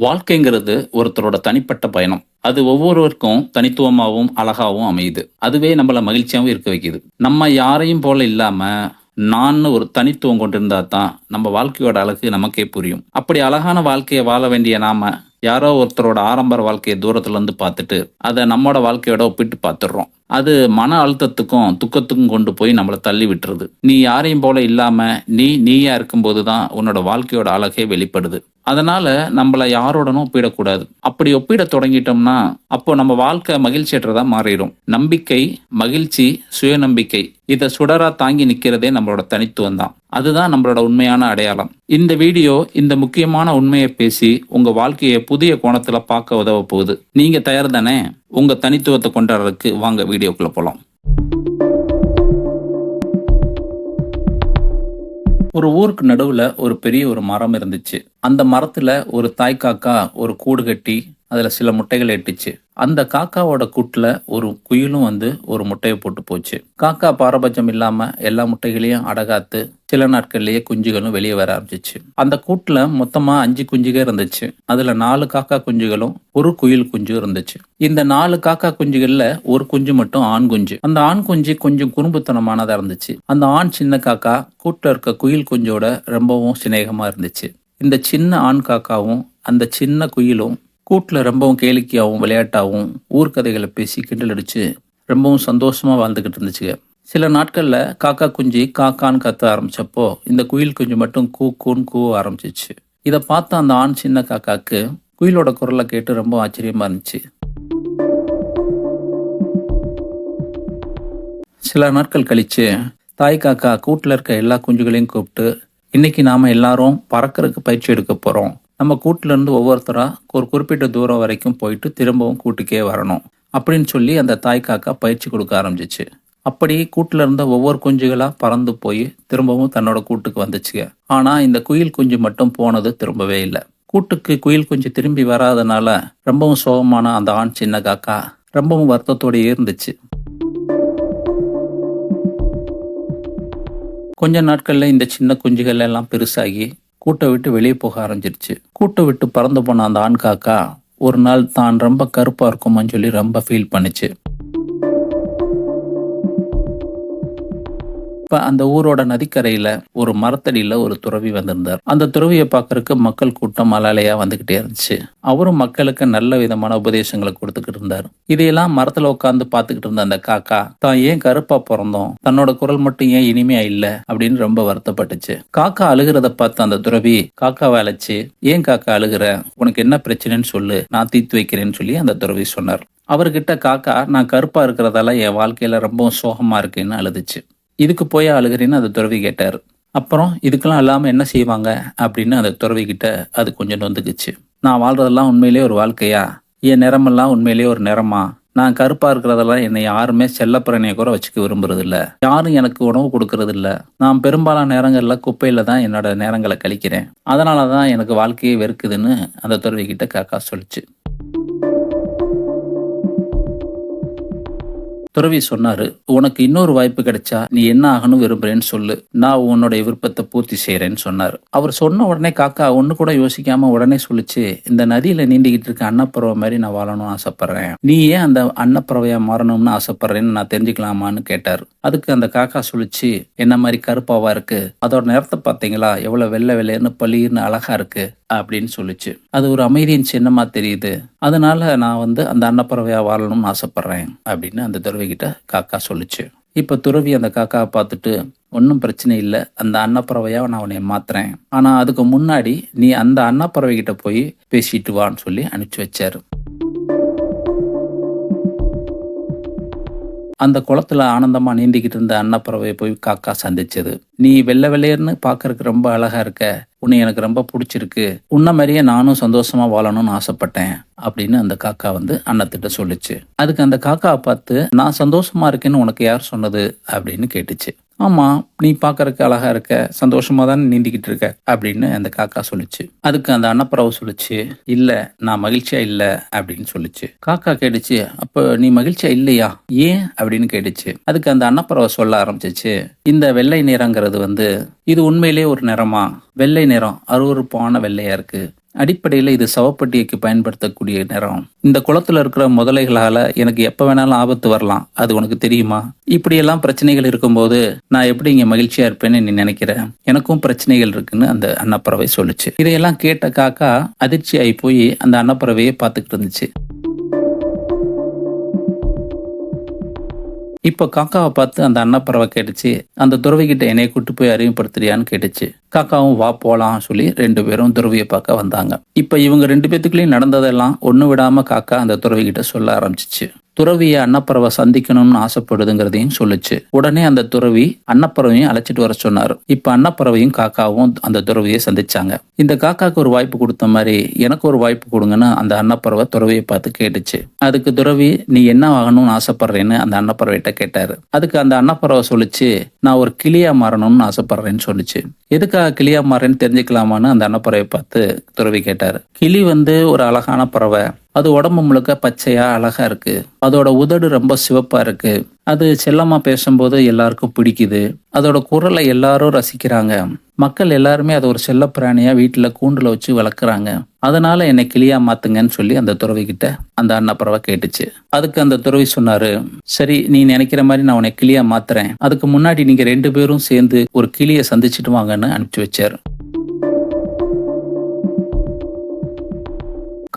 வாழ்க்கைங்கிறது ஒருத்தரோட தனிப்பட்ட பயணம். அது ஒவ்வொருவருக்கும் தனித்துவமாகவும் அழகாகவும் அமையுது. அதுவே நம்மள மகிழ்ச்சியாகவும் இருக்க வைக்குது. நம்ம யாரையும் போல இல்லாம நான் ஒரு தனித்துவம் கொண்டிருந்தா தான் நம்ம வாழ்க்கையோட அழகு நமக்கே புரியும். அப்படி அழகான வாழ்க்கையை வாழ வேண்டிய நாம யாரோ ஒருத்தரோட ஆரம்ப வாழ்க்கையை தூரத்துல இருந்து பார்த்துட்டு அதை நம்மளோட வாழ்க்கையோட ஒப்பிட்டு பார்த்துடுறோம். அது மன அழுத்தத்துக்கும் துக்கத்துக்கும் கொண்டு போய் நம்மளை தள்ளி விட்டுருது. நீ யாரையும் போல இல்லாம நீ நீயா இருக்கும்போது தான் உன்னோட வாழ்க்கையோட அழகே வெளிப்படுது. அதனால நம்மளை யாரோடனும் ஒப்பிடக்கூடாது. அப்படி ஒப்பிட தொடங்கிட்டோம்னா அப்போ நம்ம வாழ்க்கை மகிழ்ச்சியற்றதா மாறிடும். நம்பிக்கை மகிழ்ச்சி சுயநம்பிக்கை இதை சுடரா தாங்கி நிற்கிறதே நம்மளோட தனித்துவம் தான் அதுதான் நம்மளோட உண்மையான அடையாளம். இந்த வீடியோ இந்த முக்கியமான உண்மையை பேசி உங்க வாழ்க்கையை புதிய கோணத்துல பார்க்க உதவ போகுது. நீங்க தயார் தானே உங்க தனித்துவத்தை கொண்டாடுறதுக்கு வாங்க வீடியோக்குள்ள போலாம். ஒரு ஊருக்கு நடுவுல ஒரு பெரிய ஒரு மரம் இருந்துச்சு. அந்த மரத்துல ஒரு தாய் காக்கா ஒரு கூடு கட்டி அதுல சில முட்டைகள் இட்டுச்சு. அந்த காக்காவோட கூட்டில் ஒரு குயிலும் வந்து ஒரு முட்டையை போட்டு போச்சு. காக்கா பாரபட்சம் இல்லாமல் எல்லா முட்டைகளையும் அடகாத்து சில நாட்கள்லேயே குஞ்சுகளும் வெளியே வர ஆரம்பிச்சிச்சு. அந்த கூட்டில் மொத்தமாக அஞ்சு குஞ்சுகள் இருந்துச்சு. அதில் நாலு காக்கா குஞ்சுகளும் ஒரு குயில் குஞ்சும் இருந்துச்சு. இந்த நாலு காக்கா குஞ்சுகளில் ஒரு குஞ்சு மட்டும் ஆண் குஞ்சு. அந்த ஆண் குஞ்சு கொஞ்சம் குறும்புத்தனமானதாக இருந்துச்சு. அந்த ஆண் சின்ன காக்கா கூட்டில் இருக்க குயில் குஞ்சோட ரொம்பவும் சிநேகமாக இருந்துச்சு. இந்த சின்ன ஆண் காக்காவும் அந்த சின்ன குயிலும் கூட்டில் ரொம்பவும் கேளிக்கையாகவும் விளையாட்டாகவும் ஊர்க்கதைகளை பேசி கிண்டல் அடித்து ரொம்பவும் சந்தோஷமாக வாழ்ந்துக்கிட்டு இருந்துச்சுங்க. சில நாட்களில் காக்கா குஞ்சு காக்கான்னு கத்த ஆரம்பித்தப்போ இந்த குயில் குஞ்சு மட்டும் கூ கூன்னு கூவ ஆரம்பிச்சிச்சு. இதை பார்த்த அந்த ஆண் சின்ன காக்காக்கு குயிலோட குரலை கேட்டு ரொம்ப ஆச்சரியமாக இருந்துச்சு. சில நாட்கள் கழிச்சு தாய் காக்கா கூட்டில் இருக்க எல்லா குஞ்சுகளையும் கூப்பிட்டு இன்னைக்கு நாம் எல்லாரும் பறக்கறதுக்கு பயிற்சி எடுக்க போகிறோம் நம்ம கூட்டிலிருந்து ஒவ்வொருத்தராக ஒரு குறிப்பிட்ட தூரம் வரைக்கும் போயிட்டு திரும்பவும் கூட்டுக்கே வரணும் அப்படின்னு சொல்லி அந்த தாய் காக்கா பயிற்சி கொடுக்க ஆரம்பிச்சிச்சு. அப்படி கூட்டில் இருந்த ஒவ்வொரு குஞ்சுகளாக பறந்து போய் திரும்பவும் தன்னோட கூட்டுக்கு வந்துச்சுங்க. ஆனால் இந்த குயில் குஞ்சு மட்டும் போனது திரும்பவே இல்லை. கூட்டுக்கு குயில் குஞ்சு திரும்பி வராதனால ரொம்பவும் சோகமான அந்த ஆண் சின்ன காக்கா ரொம்பவும் வருத்தத்தோடயே இருந்துச்சு. கொஞ்ச நாட்களில் இந்த சின்ன குஞ்சுகள் எல்லாம் பெருசாகி கூட்டை விட்டு வெளியே போக ஆரம்பிச்சிருச்சு. கூட்டை விட்டு பறந்து போன அந்த ஆண் காக்கா ஒரு நாள் தான் ரொம்ப கருப்பாக இருக்குமான்னு சொல்லி ரொம்ப ஃபீல் பண்ணுச்சு. இப்ப அந்த ஊரோட நதிக்கரையில ஒரு மரத்தடியில ஒரு துறவி வந்திருந்தார். அந்த துறவியை பார்க்கறதுக்கு மக்கள் கூட்டம் மலாலையா வந்துகிட்டே இருந்துச்சு. அவரும் மக்களுக்கு நல்ல விதமான உபதேசங்களை கொடுத்துக்கிட்டு இருந்தார். இதையெல்லாம் மரத்துல உட்காந்து பார்த்துக்கிட்டு இருந்த அந்த காக்கா தான் ஏன் கருப்பா பிறந்தோம்? தன்னோட குரல் மட்டும் ஏன் இனிமையா இல்ல? அப்படின்னு ரொம்ப வருத்தப்பட்டுச்சு. காக்கா அழுகிறத பார்த்து அந்த துறவி காக்காவை அழைச்சு ஏன் காக்கா அழுகிற? உனக்கு என்ன பிரச்சனைன்னு சொல்லு நான் தீர்த்து வைக்கிறேன்னு சொல்லி அந்த துறவி சொன்னார். அவர்கிட்ட காக்கா நான் கருப்பா இருக்கிறதால என் வாழ்க்கையில ரொம்பவும் சோகமா இருக்குன்னு அழுதுச்சு. இதுக்கு போய் அழுகிறேன்னு அந்த துறவி கேட்டார். அப்புறம் இதுக்கெல்லாம் இல்லாமல் என்ன செய்வாங்க? அப்படின்னு அந்த துறவி கிட்ட அது கொஞ்சம் நொந்துக்குச்சு. நான் வாழ்றதெல்லாம் உண்மையிலே ஒரு வாழ்க்கையா? என் நிறமெல்லாம் உண்மையிலேயே ஒரு நிறமா? நான் கருப்பாக இருக்கிறதெல்லாம் என்னை யாருமே செல்லப்பிரணையை கூட வச்சுக்க விரும்புறதில்ல. யாரும் எனக்கு உணவு கொடுக்கறது நான் பெரும்பாலான நேரங்களில் குப்பையில் தான் என்னோட நேரங்களை கழிக்கிறேன். அதனால தான் எனக்கு வாழ்க்கையே வெறுக்குதுன்னு அந்த துறவி கிட்ட காக்கா சொல்லிச்சு. துறவி சொன்னாரு உனக்கு இன்னொரு வாய்ப்பு கிடைச்சா நீ என்ன ஆகணும் விரும்புறேன்னு சொல்லு. நான் உன்னுடைய விருப்பத்தை பூர்த்தி செய்யறேன்னு சொன்னாரு. அவர் சொன்ன உடனே காக்கா ஒன்னு கூட யோசிக்காம உடனே சொல்லிச்சு. இந்த நதியில நீண்டிக்கிட்டு இருக்க அன்னப்பறவை மாதிரி நான் வாழணும்னு ஆசைப்படுறேன். நீ ஏன் அந்த அன்னப்பறவையா மாறணும்னு ஆசைப்படுறேன்னு நான் தெரிஞ்சுக்கலாமான்னு கேட்டார். அதுக்கு அந்த காக்கா சொல்லிச்சு என்ன மாதிரி கருப்பாவா இருக்கு? அதோட நிறத்தை பார்த்தீங்களா? எவ்வளவு வெள்ளை வெள்ளையர்னு பளிர்னு அழகா இருக்கு. அப்படின்னு சொல்லிச்சு. அது ஒரு அமைதியின் சின்னமாக தெரியுது. அதனால நான் வந்து அந்த அன்னப்பறவையாக வாழணும்னு ஆசைப்பட்றேன் அப்படின்னு அந்த துறவிகிட்ட காக்கா சொல்லுச்சு. இப்போ துறவி அந்த காக்காவை பார்த்துட்டு ஒன்றும் பிரச்சனை இல்லை. அந்த அன்னப்பறவையாக நான் உன்னை மாத்துறேன். ஆனால் அதுக்கு முன்னாடி நீ அந்த அன்னப்பறவை கிட்ட போய் பேசிட்டு வான்னு சொல்லி அனுப்பிச்சு வச்சாரு. அந்த குளத்துல ஆனந்தமா நீந்திக்கிட்டு இருந்த அன்னப்பறவையை போய் காக்கா சந்திச்சது. நீ வெள்ளை வெள்ளையர்னு பாக்குறதுக்கு ரொம்ப அழகா இருக்க. உன்னை எனக்கு ரொம்ப பிடிச்சிருக்கு. உன்ன மாதிரியே நானும் சந்தோஷமா வாழணும்னு ஆசைப்பட்டேன். அப்படின்னு அந்த காக்கா வந்து அன்னத்திட்ட சொல்லுச்சு. அதுக்கு அந்த காக்காவை பார்த்து நான் சந்தோஷமா இருக்கேன்னு உனக்கு யார் சொன்னது? அப்படின்னு கேட்டுச்சு. ஆமா நீ பார்க்கறக்கு அழகா இருக்க சந்தோஷமா தான் நீந்திக்கிட்டு இருக்க அப்படின்னு அந்த காக்கா சொல்லுச்சு. அதுக்கு அந்த அன்னப்பறவை சொல்லுச்சு இல்ல நான் மகிழ்ச்சியா இல்ல அப்படின்னு சொல்லுச்சு. காக்கா கேட்டுச்சு அப்ப நீ மகிழ்ச்சியா இல்லையா? ஏன்? அப்படின்னு கேட்டுச்சு. அதுக்கு அந்த அன்னப்பறவை சொல்ல ஆரம்பிச்சிச்சு இந்த வெள்ளை நிறங்கிறது வந்து இது உண்மையிலேயே ஒரு நிறமா? வெள்ளை நிறம் அருவருப்பான வெள்ளையா இருக்கு. அடிப்படையில் இது சவப்பட்டியைக்கு பயன்படுத்தக்கூடிய நிறம். இந்த குளத்தில் இருக்கிற முதலைகளால எனக்கு எப்போ வேணாலும் ஆபத்து வரலாம். அது உனக்கு தெரியுமா? இப்படியெல்லாம் பிரச்சனைகள் இருக்கும்போது நான் எப்படி இங்கே மகிழ்ச்சியா இருப்பேன்னு நீ நினைக்கிற? எனக்கும் பிரச்சனைகள் இருக்குன்னு அந்த அன்னப்பறவை சொல்லுச்சு. இதையெல்லாம் கேட்ட காக்கா அதிர்ச்சி ஆகி போய் அந்த அன்னப்பறவையை பார்த்துக்கிட்டு இருந்துச்சு. இப்போ காக்காவை பார்த்து அந்த அன்னப்பறவை கேட்டுச்சு அந்த துறவிக்கிட்ட என்னைய கூட்டு போய் அறிமுகப்படுத்துறியான்னு கேட்டுச்சு. காக்காவும் வா போலாம் சொல்லி ரெண்டு பேரும் துறவியை பார்க்க வந்தாங்க. இப்போ இவங்க ரெண்டு பேத்துக்குள்ளேயும் நடந்ததெல்லாம் ஒன்று விடாம காக்கா அந்த துறவிக்கிட்ட சொல்ல ஆரம்பிச்சிச்சு. துறவியை அன்னப்பறவை சந்திக்கணும்னு ஆசைப்படுதுங்கிறதையும் சொல்லுச்சு. உடனே அந்த துறவி அன்னப்பறவையும் அழைச்சிட்டு வர சொன்னார். இப்ப அன்னப்பறவையும் காக்காவும் அந்த துறவியை சந்திச்சாங்க. இந்த காக்காக்கு ஒரு வாய்ப்பு கொடுத்த மாதிரி எனக்கு ஒரு வாய்ப்பு கொடுங்கன்னு அந்த அன்னப்பறவை துறவியை பார்த்து கேட்டுச்சு. அதுக்கு துறவி நீ என்ன ஆகணும்னு ஆசைப்படுறேன்னு அந்த அன்னப்பறவைகிட்ட கேட்டாரு. அதுக்கு அந்த அன்னப்பறவை சொல்லிச்சு நான் ஒரு கிளியா மாறணும்னு ஆசைப்படுறேன்னு சொல்லுச்சு. எதுக்காக கிளியா மாறேன்னு தெரிஞ்சுக்கலாமான்னு அந்த அன்னப்பறவை பார்த்து துறவி கேட்டாரு. கிளி வந்து ஒரு அழகான பறவை. அது உடம்பு முழுக்க பச்சையா அழகா இருக்கு. அதோட உதடு ரொம்ப சிவப்பா இருக்கு. அது செல்லமா பேசும்போது எல்லாருக்கும் பிடிக்குது. அதோட குரலை எல்லாரும் ரசிக்கிறாங்க. மக்கள் எல்லாருமே அதை ஒரு செல்ல பிராணியா வீட்டுல கூண்டுல வச்சு வளர்க்குறாங்க. அதனால என்னை கிளியா மாத்துங்கன்னு சொல்லி அந்த துறவி கிட்ட அந்த அண்ணப்புறவை கேட்டுச்சு. அதுக்கு அந்த துறவி சொன்னாரு சரி நீ நினைக்கிற மாதிரி நான் உன்னை கிளியா மாத்துறேன். அதுக்கு முன்னாடி நீங்க ரெண்டு பேரும் சேர்ந்து ஒரு கிளியை சந்திச்சுட்டு வாங்கன்னு அனுப்பிச்சு வச்சாரு.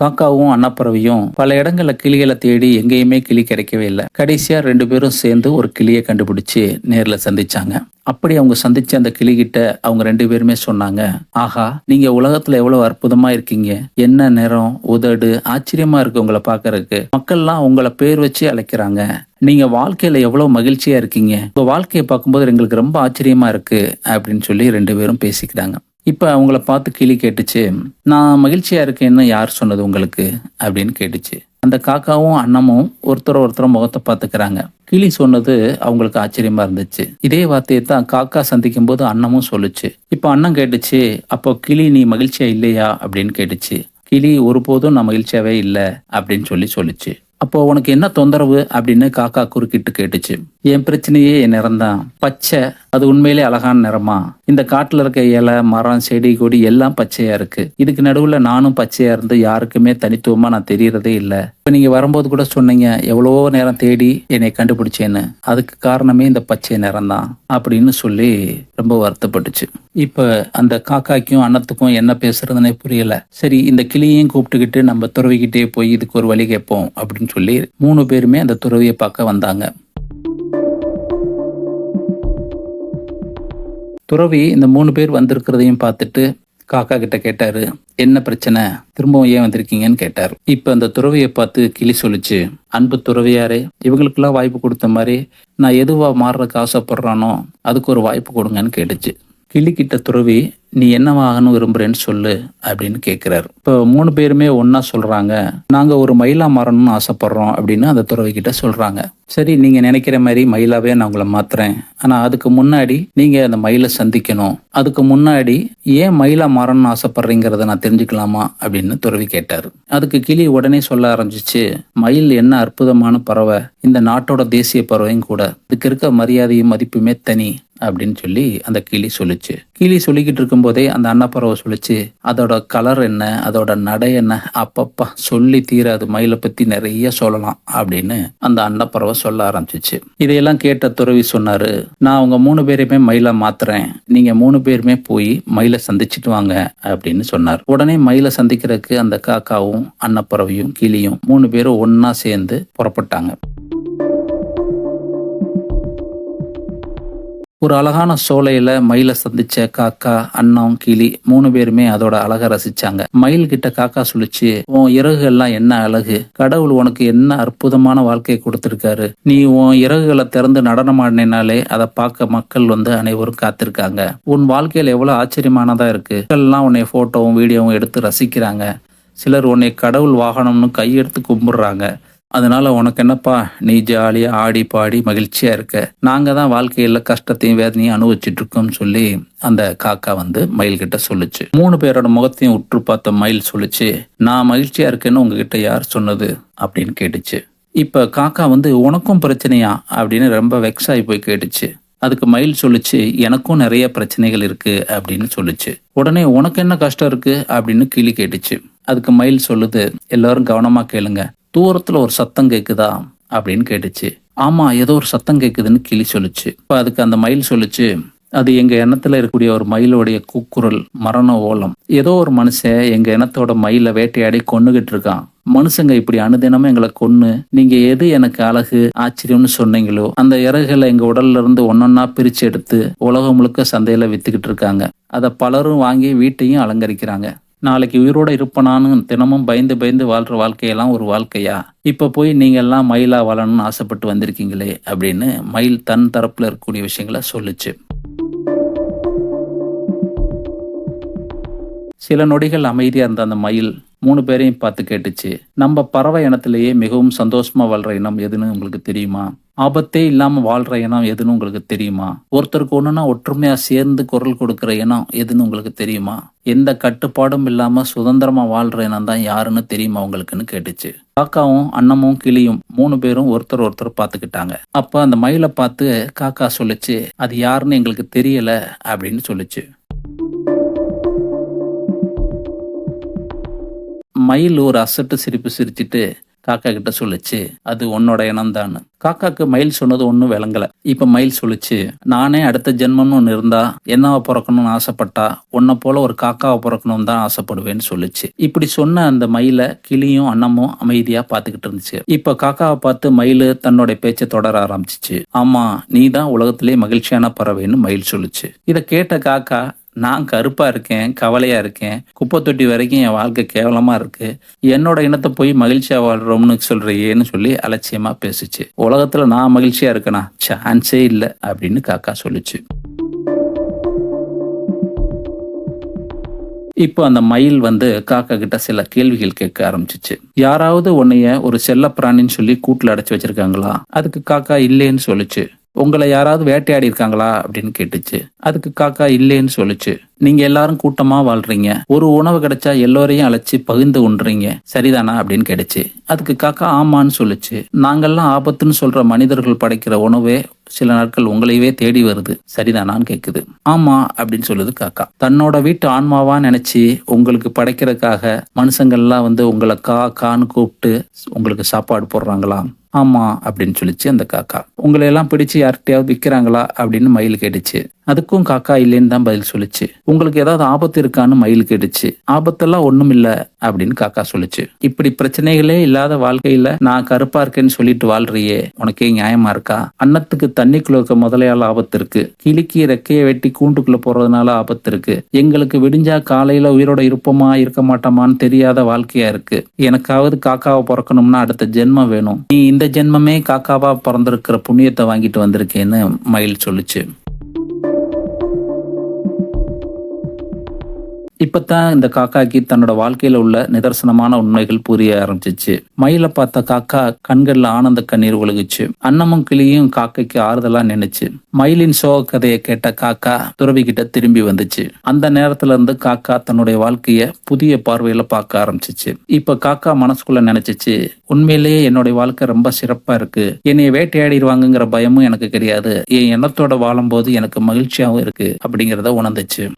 காக்காவும் அன்னப்பறவையும் பல இடங்கள்ல கிளிகளை தேடி எங்கேயுமே கிளி கிடைக்கவே இல்லை. கடைசியா ரெண்டு பேரும் சேர்ந்து ஒரு கிளியை கண்டுபிடிச்சு நேர்ல சந்திச்சாங்க. அப்படி அவங்க சந்திச்ச அந்த கிளி கிட்ட அவங்க ரெண்டு பேருமே சொன்னாங்க ஆஹா நீங்க உலகத்துல எவ்வளவு அற்புதமா இருக்கீங்க. என்ன நிறம் உதடு ஆச்சரியமா இருக்கு உங்களை பாக்குறதுக்கு. மக்கள்லாம் உங்களை பேர் வச்சு அழைக்கிறாங்க. நீங்க வாழ்க்கையில எவ்வளவு மகிழ்ச்சியா இருக்கீங்க. உங்க வாழ்க்கையை பார்க்கும்போது எங்களுக்கு ரொம்ப ஆச்சரியமா இருக்கு அப்படின்னு சொல்லி ரெண்டு பேரும் பேசிக்கிறாங்க இப்போ அவங்கள பார்த்து கிளி கேட்டுச்சு நான் மகிழ்ச்சியா இருக்கேன்னு யார் சொன்னது உங்களுக்கு? அப்படின்னு கேட்டுச்சு. அந்த காக்காவும் அண்ணமும் ஒருத்தர் ஒருத்தர் முகத்தை பார்த்துக்கிறாங்க. கிளி சொன்னது அவங்களுக்கு ஆச்சரியமா இருந்துச்சு. இதே வார்த்தையை தான் காக்கா சந்திக்கும் போது அண்ணமும் சொல்லுச்சு. இப்போ அண்ணன் கேட்டுச்சு அப்போ கிளி நீ மகிழ்ச்சியா இல்லையா? அப்படின்னு கேட்டுச்சு. கிளி ஒருபோதும் நான் மகிழ்ச்சியாவே இல்லை அப்படின்னு சொல்லி சொல்லுச்சு. அப்போ உனக்கு என்ன தொந்தரவு அப்படின்னு காக்கா குறுக்கிட்டு கேட்டுச்சு. என் பிரச்சனையே என் நிறம்தான். பச்சை அது உண்மையிலே அழகான நிறமா? இந்த காட்டுல இருக்க இலை மரம் செடி கொடி எல்லாம் பச்சையா இருக்கு. இதுக்கு நடுவுல நானும் பச்சையா இருந்து யாருக்குமே தனித்துவமா நான் தெரியறதே இல்லை. இப்ப நீங்க வரும்போது கூட சொன்னீங்க எவ்வளவோ நேரம் தேடி என்னை கண்டுபிடிச்சேன்னு. அதுக்கு காரணமே இந்த பச்சை நிறம் தான் அப்படின்னு சொல்லி ரொம்ப வருத்தப்பட்டுச்சு. இப்ப அந்த காக்காய்க்கும் அன்னத்துக்கும் என்ன பேசுறதுன்னே புரியல. சரி இந்த கிளியையும் கூப்பிட்டுக்கிட்டு நம்ம துறவிக்கிட்டே போய் இதுக்கு ஒரு வழி கேட்போம் அப்படின்னு சொல்லி மூணு பேருமே அந்த துறவியை பார்க்க வந்தாங்க. துறவி இந்த மூணு பேர் வந்திருக்கிறதையும் பார்த்துட்டு காக்கா கிட்ட கேட்டாரு என்ன பிரச்சனை? திரும்பவும் ஏன் வந்திருக்கீங்கன்னு கேட்டார். இப்ப அந்த துறவியை பார்த்து கிளி சொல்லுச்சு அன்பு துறவியாரே இவங்களுக்கெல்லாம் வாய்ப்பு கொடுத்த மாதிரி நான் எதுவா மாறுறதுக்கு ஆசைப்படுறானோ அதுக்கு ஒரு வாய்ப்பு கொடுங்கன்னு கேட்டுச்சு. கிளி கிட்ட துறவி நீ என்னவாகணும் விரும்புறேன்னு சொல்லு அப்படின்னு கேட்குறாரு இப்போ மூணு பேருமே ஒன்னா சொல்றாங்க நாங்க ஒரு மயிலா மாறணும்னு ஆசைப்படுறோம் அப்படின்னு அந்த துறவி கிட்ட சொல்றாங்க. சரி நீங்க நினைக்கிற மாதிரி மயிலாவே நான் உங்களை மாத்துறேன். ஆனா அதுக்கு முன்னாடி நீங்க அந்த மயிலை சந்திக்கணும். அதுக்கு முன்னாடி ஏன் மயிலா மாறணும்னு ஆசைப்படுறீங்கிறத நான் தெரிஞ்சுக்கலாமா? அப்படின்னு துறவி கேட்டாரு. அதுக்கு கிளி உடனே சொல்ல ஆரம்பிச்சிச்சு மயில் என்ன அற்புதமான பறவை. இந்த நாட்டோட தேசிய பறவையும் கூட. இதுக்கு இருக்க மரியாதையும் மதிப்புமே தனி. அப்படின்னு சொல்லி அந்த கிளி சொல்லிச்சு. கிளி சொல்லிக்கிட்டு இருக்கும்போதே அந்த அன்னப்பறவை சொல்லிச்சு அதோட கலர் என்ன? அதோட நடை என்ன? அப்பப்பா சொல்லி தீராது மயிலை பத்தி நிறைய சொல்லலாம் அப்படின்னு அந்த அன்னப்பறவை சொல்ல ஆரம்பிச்சிச்சு. இதையெல்லாம் கேட்ட துறவி சொன்னாரு நான் உங்க மூணு பேரையுமே மயிலா மாத்துறேன். நீங்க மூணு பேருமே போய் மயிலை சந்திச்சுட்டு வாங்க அப்படின்னு சொன்னார். உடனே மயிலை சந்திக்கிறதுக்கு அந்த காக்காவும் அன்னப்பறவையும் கிளியும் மூணு பேரும் ஒன்னா சேர்ந்து புறப்பட்டாங்க. ஒரு அழகான சோலையில மயிலை சந்திச்ச காக்கா அன்னம் கிளி மூணு பேருமே அதோட அழக ரசிச்சாங்க. மயில் கிட்ட காக்கா சொல்லிச்சு உன் இறகுகள்லாம் என்ன அழகு? கடவுள் உனக்கு என்ன அற்புதமான வாழ்க்கையை கொடுத்திருக்காரு. நீ உன் இறகுகளை திறந்து நடனமாடினாலே அதை பார்க்க மக்கள் வந்து அனைவரும் காத்திருக்காங்க. உன் வாழ்க்கையில எவ்வளவு ஆச்சரியமானதா இருக்கு. மக்கள்லாம் உன்னை போட்டோவும் வீடியோவும் எடுத்து ரசிக்கிறாங்க. சிலர் உன்னை கடவுள் வாகனம்னு கையெடுத்து கும்பிடுறாங்க. அதனால உனக்கு என்னப்பா நீ ஜாலியாக ஆடி பாடி மகிழ்ச்சியா இருக்க. நாங்கள் தான் வாழ்க்கையில் கஷ்டத்தையும் வேதனையும் அனுபவிச்சுட்டு இருக்கோம்னு சொல்லி அந்த காக்கா வந்து மயில் கிட்ட சொல்லுச்சு. மூணு பேரோட முகத்தையும் உற்று பார்த்த மயில் சொல்லுச்சு நான் மகிழ்ச்சியா இருக்கேன்னு உங்ககிட்ட யார் சொன்னது? அப்படின்னு கேட்டுச்சு. இப்போ காக்கா வந்து உனக்கும் பிரச்சனையா? அப்படின்னு ரொம்ப வெக்ஸ் ஆகி போய் கேட்டுச்சு. அதுக்கு மயில் சொல்லுச்சு எனக்கும் நிறைய பிரச்சனைகள் இருக்கு அப்படின்னு சொல்லுச்சு. உடனே உனக்கு என்ன கஷ்டம் இருக்கு? அப்படின்னு கிளி கேட்டுச்சு. அதுக்கு மயில் சொல்லுது எல்லாரும் கவனமா கேளுங்க. தூரத்துல ஒரு சத்தம் கேக்குதா அப்படின்னு கேட்டுச்சு. ஆமா ஏதோ ஒரு சத்தம் கேக்குதுன்னு கிளி சொல்லுச்சு. இப்ப அதுக்கு அந்த மயில் சொல்லுச்சு அது எங்க எண்ணத்துல இருக்கக்கூடிய ஒரு மயிலுடைய கூக்குரல் மரண ஓலம். ஏதோ ஒரு மனுஷன் எங்க இனத்தோட மயிலை வேட்டையாடி கொண்டுகிட்டு இருக்கான். மனுஷங்க இப்படி அனுதினமும் எங்களை கொன்னு நீங்க எது எனக்கு அழகு ஆச்சரியம்னு சொன்னீங்களோ அந்த இறகுகளை எங்க உடல்ல இருந்து ஒன்னொன்னா பிரிச்சு எடுத்து உலகம் முழுக்க சந்தையில வித்துக்கிட்டு இருக்காங்க. அதை பலரும் வாங்கி வீட்டையும் அலங்கரிக்கிறாங்க. நாளைக்கு உயிரோட இருப்பனான்னு தினமும் பயந்து பயந்து வாழ்ற வாழ்க்கையெல்லாம் ஒரு வாழ்க்கையா? இப்ப போய் நீங்க எல்லாம் மயிலா வாழணும்னு ஆசைப்பட்டு வந்திருக்கீங்களே அப்படின்னு மயில் தன் தரப்புல இருக்கக்கூடிய விஷயங்களை சொல்லுச்சு. சில நொடிகள் அமைதியா இருந்த அந்த மயில் மூணு பேரையும் பார்த்து கேட்டுச்சு. நம்ம பறவை இனத்திலேயே மிகவும் சந்தோஷமா வாழ்ற இனம் எதுன்னு உங்களுக்கு தெரியுமா? ஆபத்தே இல்லாம வாழ்ற இனம் எதுன்னு உங்களுக்கு தெரியுமா? ஒருத்தருக்கு ஒண்ணுன்னா ஒற்றுமையா சேர்ந்து குரல் கொடுக்கிற இனம் எதுன்னு உங்களுக்கு தெரியுமா? எந்த கட்டுப்பாடும் இல்லாம சுதந்திரமா வாழ்ற இனம் தான் யாருன்னு தெரியுமா உங்களுக்குன்னு கேட்டுச்சு. காக்காவும் அன்னமும் கிளியும் மூணு பேரும் ஒருத்தர் ஒருத்தர் பார்த்துக்கிட்டாங்க. அப்ப அந்த மயிலை பார்த்து காக்கா சொல்லுச்சு அது யாருன்னு எங்களுக்கு தெரியல அப்படின்னு சொல்லுச்சு. மயில் ஒரு அசட்டு சிரிப்பு சிரிச்சிட்டு காக்கா கிட்ட சொல்லுச்சு அது உன்னோட இனம்தான் காக்காக்கு மயில் சொன்னது ஒன்றும் விளங்கல. இப்ப மயில் சொல்லுச்சு நானே அடுத்த ஜென்மம்னு ஒன்று இருந்தா என்னவா பிறக்கணும்னு ஆசைப்பட்டா உன்னை போல ஒரு காக்காவை பிறக்கணும் தான் ஆசைப்படுவேன்னு சொல்லுச்சு. இப்படி சொன்ன அந்த மயிலை கிளியும் அன்னமும் அமைதியா பார்த்துக்கிட்டு இருந்துச்சு. இப்ப காக்காவை பார்த்து மயில் தன்னோட பேச்சை தொடர ஆரம்பிச்சிச்சு. ஆமா நீ தான் உலகத்திலே மகிழ்ச்சியான பறவைன்னு மயில் சொல்லுச்சு. இதை கேட்ட காக்கா நான் கருப்பாக இருக்கேன் கவலையாக இருக்கேன். குப்பை தொட்டி வரைக்கும் என் வாழ்க்கை கேவலமாக இருக்குது என்னோட இனத்தை போய் மகிழ்ச்சியாக வாழ்றோம்னு சொல்கிறியேன்னு சொல்லி அலட்சியமாக பேசுச்சு. உலகத்தில் நான் மகிழ்ச்சியாக இருக்கேனா? சான்ஸே இல்லை அப்படின்னு காக்கா சொல்லுச்சு. இப்போ அந்த மயில் வந்து காக்கா கிட்ட சில கேள்விகள் கேட்க ஆரம்பிச்சிச்சு. யாராவது உன்னைய ஒரு செல்ல பிராணின்னு சொல்லி கூட்டில் அடைச்சி வச்சிருக்காங்களா? அதுக்கு காக்கா இல்லைன்னு சொல்லுச்சு. உங்களை யாராவது வேட்டையாடி இருக்காங்களா அப்படின்னு கேட்டுச்சு. அதுக்கு காக்கா இல்லைன்னு சொல்லுச்சு. நீங்க எல்லாரும் கூட்டமா வாழ்றீங்க. ஒரு உணவு கிடைச்சா எல்லோரையும் அழைச்சி பகிர்ந்து உண்றீங்க. சரிதானா அப்படின்னு கேட்டுச்சு. அதுக்கு காக்கா ஆமான்னு சொல்லுச்சு. நாங்கெல்லாம் ஆபத்துன்னு சொல்ற மனிதர்கள் படைக்கிற உணவே சில நாட்கள் உங்களையவே தேடி வருது. சரிதானான்னு கேக்குது. ஆமா அப்படின்னு சொல்லுது காக்கா. தன்னோட வீட்டு ஆன்மாவா நினைச்சு உங்களுக்கு படைக்கிறதுக்காக மனுஷங்கள்லாம் வந்து உங்களை கா கான்னு கூப்பிட்டு உங்களுக்கு சாப்பாடு போடுறாங்களாம். ஆமா அப்படின்னு சொல்லிச்சு அந்த காக்கா. உங்களை எல்லாம் பிடிச்சு யார்கிட்டயாவது விற்கிறாங்களா அப்படின்னு மயில் கேட்டுச்சு. அதுக்கும் காக்கா இல்லைன்னு தான் பதில் சொல்லுச்சு. உங்களுக்கு ஏதாவது ஆபத்து இருக்கான்னு மயில் கேட்டுச்சு. ஆபத்தெல்லாம் ஒண்ணும் இல்ல அப்படின்னு காக்கா சொல்லுச்சு. இப்படி பிரச்சனைகளே இல்லாத வாழ்க்கையில நான் கருப்பா இருக்கேன்னு சொல்லிட்டு வாழ்றியே உனக்கே நியாயமா இருக்கா? அன்னத்துக்கு தண்ணிக்குள்ள இருக்க முதலையால ஆபத்து இருக்கு. கிளிக்கு ரெக்கையை வெட்டி கூண்டுக்குள்ள போறதுனால ஆபத்து இருக்கு. எங்களுக்கு விடிஞ்சா காலையில உயிரோட இருப்போமா இருக்க மாட்டோமான்னு தெரியாத வாழ்க்கையா இருக்கு. எனக்காவது காக்காவை பிறக்கணும்னா அடுத்த ஜென்மம் வேணும். நீ இந்த ஜென்மமே காக்காவா பிறந்திருக்கிற புண்ணியத்தை வாங்கிட்டு வந்திருக்கேன்னு மயில் சொல்லுச்சு. இப்பத்தான் இந்த காக்காக்கு தன்னோட வாழ்க்கையில உள்ள நிதர்சனமான உண்மைகள் புரிய ஆரம்பிச்சிச்சு. மயில பார்த்த காக்கா கண்கள்ல ஆனந்த கண்ணீர் ஒழுகுச்சு அன்னமும் கிளியும் காக்கைக்கு ஆறுதலா நினைச்சு மயிலின் சோக கதையை கேட்ட காக்கா துறவி கிட்ட திரும்பி வந்துச்சு. அந்த நேரத்துல இருந்து காக்கா தன்னுடைய வாழ்க்கைய புதிய பார்வையில பார்க்க ஆரம்பிச்சிச்சு. இப்ப காக்கா மனசுக்குள்ள நினைச்சிச்சு உண்மையிலேயே என்னுடைய வாழ்க்கை ரொம்ப சிறப்பா இருக்கு. என்னைய வேட்டையாடிடுவாங்கிற பயமும் எனக்கு கிடையாது. என் எண்ணத்தோட வாழும்போது எனக்கு மகிழ்ச்சியாகவும் இருக்கு. அப்படிங்கிறத உணர்ந்துச்சு.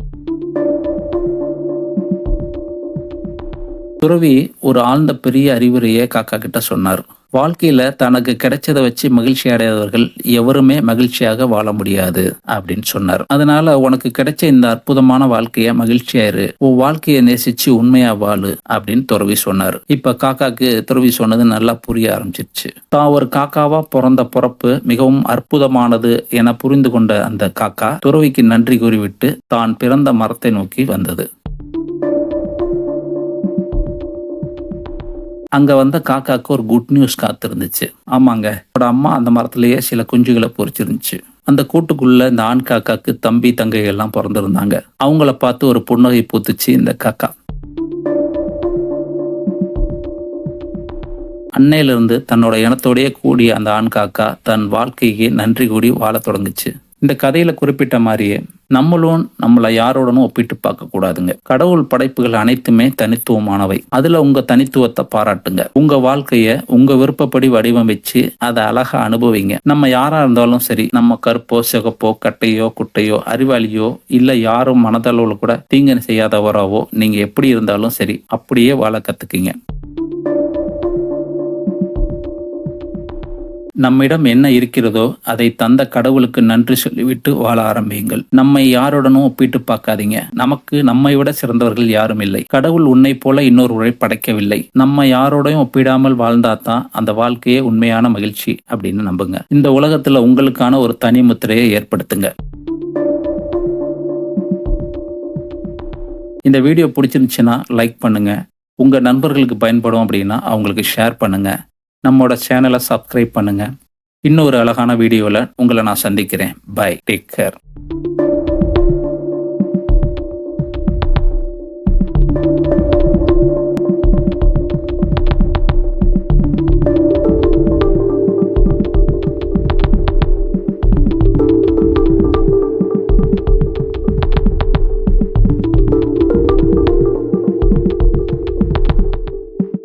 துறவி ஒரு ஆழ்ந்த பெரிய அறிவுரையை காக்கா கிட்ட சொன்னார். வாழ்க்கையில தனக்கு கிடைச்சதை வச்சு மகிழ்ச்சி அடையாதவர்கள் எவருமே மகிழ்ச்சியாக வாழ முடியாது அப்படின்னு சொன்னார். அதனால உனக்கு கிடைச்ச இந்த அற்புதமான வாழ்க்கைய மகிழ்ச்சியாயிரு உன் வாழ்க்கையை நேசிச்சு உண்மையா வாழு அப்படின்னு துறவி சொன்னார். இப்ப காக்காக்கு துறவி சொன்னது நல்லா புரிய ஆரம்பிச்சிருச்சு. தான் ஒரு காக்காவா பிறந்த பிறப்பு மிகவும் அற்புதமானது என புரிந்து கொண்ட அந்த காக்கா துறவிக்கு நன்றி கூறிவிட்டு தான் பிறந்த மரத்தை நோக்கி வந்தது. அங்க வந்த காக்காக்கு ஒரு குட் நியூஸ் காத்திருந்துச்சு. ஆமாங்க அவட அம்மா அந்த மரத்திலேயே சில குஞ்சுகளை பொறிச்சிருந்துச்சு. அந்த கூட்டுக்குள்ள இந்த ஆண் காக்காக்கு தம்பி தங்கைகள்லாம் பிறந்திருந்தாங்க. அவங்கள பார்த்து ஒரு புன்னகை பூத்துச்சு இந்த காக்கா. அன்னையிலிருந்து தன்னோட இனத்தோடையே கூடிய அந்த ஆண் காக்கா தன் வாழ்க்கைக்கு நன்றி கூடி வாழ தொடங்குச்சு. இந்த கதையில குறிப்பிட்ட மாதிரியே நம்மளும் நம்மளை யாரோடனும் ஒப்பிட்டு பார்க்க கூடாதுங்க. கடவுள் படைப்புகள் அனைத்துமே தனித்துவமானவை. அதுல உங்க தனித்துவத்தை பாராட்டுங்க. உங்க வாழ்க்கைய உங்க விருப்பப்படி வடிவமைச்சு அதை அழகா அனுபவிங்க. நம்ம யாரா இருந்தாலும் சரி நம்ம கருப்போ சிகப்போ கட்டையோ குட்டையோ அறிவாளியோ இல்ல யாரும் மனதளவுல கூட தீங்கு செய்யாதவராவோ நீங்க எப்படி இருந்தாலும் சரி அப்படியே வாழ கத்துக்குங்க. நம்மிடம் என்ன இருக்கிறதோ அதை தந்த கடவுளுக்கு நன்றி சொல்லிவிட்டு வாழ ஆரம்பியுங்கள். நம்மை யாருடனும் ஒப்பிட்டு பார்க்காதீங்க. நமக்கு நம்மை விட சிறந்தவர்கள் யாரும் இல்லை. கடவுள் உன்னை போல இன்னொருவரை படைக்கவில்லை. நம்ம யாரோடையும் ஒப்பிடாமல் வாழ்ந்தாதான் அந்த வாழ்க்கையே உண்மையான மகிழ்ச்சி அப்படின்னு நம்புங்க. இந்த உலகத்துல உங்களுக்கான ஒரு தனி முத்திரையை ஏற்படுத்துங்க. இந்த வீடியோ பிடிச்சிருந்துச்சுன்னா லைக் பண்ணுங்க. உங்க நண்பர்களுக்கு பயன்படும் அப்படின்னா அவங்களுக்கு ஷேர் பண்ணுங்க. நம்மோட சேனலை சப்ஸ்கிரைப் பண்ணுங்க. இன்னொரு அழகான வீடியோவில் உங்களை நான் சந்திக்கிறேன். Bye take care